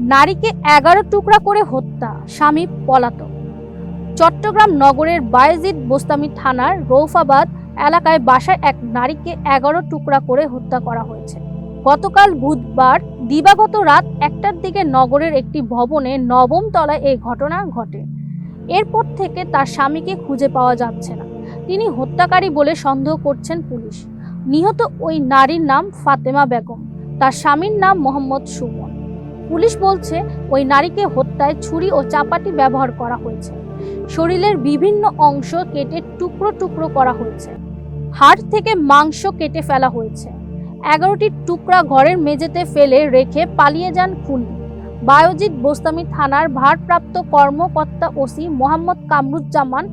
নারীকে এগারো টুকরা করে হত্যা, স্বামী পলাতক। চট্টগ্রাম নগরের বায়েজিদ বোস্তামি থানার রৌফাবাদ এলাকায় বাসায় এক নারীকে এগারো টুকরা করে হত্যা করা হয়েছে। গতকাল বুধবার দিবাগত রাত একটার দিকে নগরের একটি ভবনে নবম তলায় এই ঘটনা ঘটে। এরপর থেকে তার স্বামীকে খুঁজে পাওয়া যাচ্ছে না। তিনি হত্যাকারী বলে সন্দেহ করছেন পুলিশ। নিহত ওই নারীর নাম ফাতেমা বেগম। তার স্বামীর নাম মোহাম্মদ সুমন। পুলিশ বলছে, ওই নারীকে হত্যায় ছুরি ও চাপাটি ব্যবহার করা হয়েছে। শরীরের বিভিন্ন অংশ কেটে টুকরো টুকরো করা হয়েছে। হাড় থেকে মাংস কেটে ফেলা হয়েছে। এগারোটি টুকরা ঘরের মেঝেতে ফেলে রেখে পালিয়ে যান খুনি। বায়োজিৎ বোস্তামি থানার ভারপ্রাপ্ত কর্মকর্তা ওসি মোহাম্মদ কামরুজ্জামান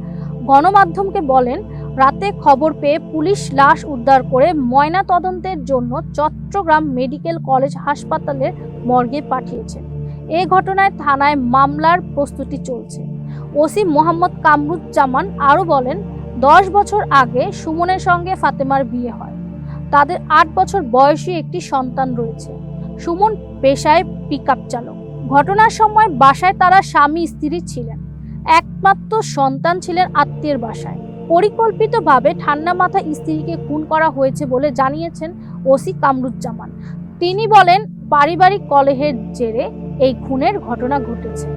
গণমাধ্যমকে বলেন রাতে খবর পেয়ে পুলিশ লাশ উদ্ধার করে ময়না তদন্তের জন্য চট্টগ্রাম মেডিকেল কলেজ হাসপাতালের মর্গে পাঠিয়েছে। এ ঘটনায় থানায় মামলার প্রস্তুতি চলছে। ওসি মোহাম্মদ কামরুজ্জামান আরও বলেন, দশ বছর আগে সুমনের সঙ্গে ফাতেমার বিয়ে হয়। তাদের আট বছর বয়সী একটি সন্তান রয়েছে। সুমন পেশায় পিকআপ চালক। ঘটনার সময় বাসায় তারা স্বামী স্ত্রী ছিলেন। একমাত্র সন্তান ছিলেন আত্মীয়ের বাসায়। পরিকল্পিতভাবে ঠান্ডা মাথা স্ত্রীকে খুন করা হয়েছে বলে জানিয়েছেন ওসি কামরুজ্জামান। তিনি বলেন, পারিবারিক কলেহের জেরে এই খুনের ঘটনা ঘটেছে।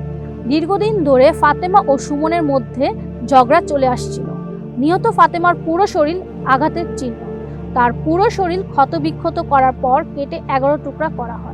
দীর্ঘদিন ধরে ফাতেমা ও সুমনের মধ্যে ঝগড়া চলে আসছিল। নিহত ফাতেমার পুরো শরীর আঘাতের চিহ্ন। তার পুরো শরীর ক্ষতবিক্ষত করার পর কেটে এগারো টুকরা করা হয়।